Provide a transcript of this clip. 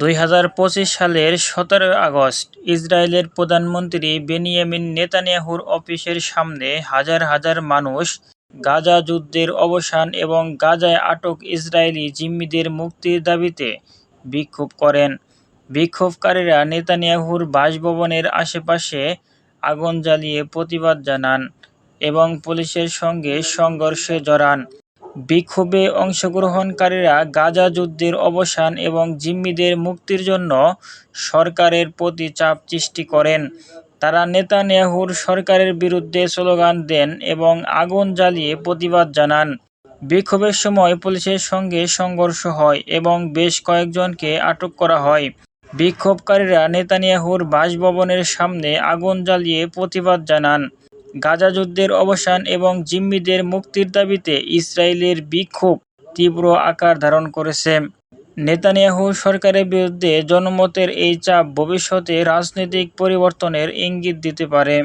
দুই হাজার পঁচিশ সালের সতেরো আগস্ট ইসরায়েলের প্রধানমন্ত্রী বেনিয়ামিন নেতানিয়াহুর অফিসের সামনে হাজার হাজার মানুষ গাজা যুদ্ধের অবসান এবং গাজায় আটক ইসরায়েলি জিম্মিদের মুক্তির দাবিতে বিক্ষোভ করেন। বিক্ষোভকারীরা নেতানিয়াহুর বাসভবনের আশেপাশে আগুন জ্বালিয়ে প্রতিবাদ জানান এবং পুলিশের সঙ্গে সংঘর্ষে জড়ান। বিক্ষোভে অংশগ্রহণকারীরা গাজা যুদ্ধের অবসান এবং জিম্মিদের মুক্তির জন্য সরকারের প্রতি চাপ সৃষ্টি করেন। তারা নেতানিয়াহুর সরকারের বিরুদ্ধে স্লোগান দেন এবং আগুন জ্বালিয়ে প্রতিবাদ জানান। বিক্ষোভের সময় পুলিশের সঙ্গে সংঘর্ষ হয় এবং বেশ কয়েকজনকে আটক করা হয়। বিক্ষোভকারীরা নেতানিয়াহুর বাসভবনের সামনে আগুন জ্বালিয়ে প্রতিবাদ জানান। গাজা যুদ্ধের অবসান এবং জিম্মিদের মুক্তির দাবিতে ইসরায়েলের বিক্ষোভ তীব্র আকার ধারণ করেছে। নেতানিয়াহু সরকারের বিরুদ্ধে জনমতের এই চাপ ভবিষ্যতে রাজনৈতিক পরিবর্তনের ইঙ্গিত দিতে পারে।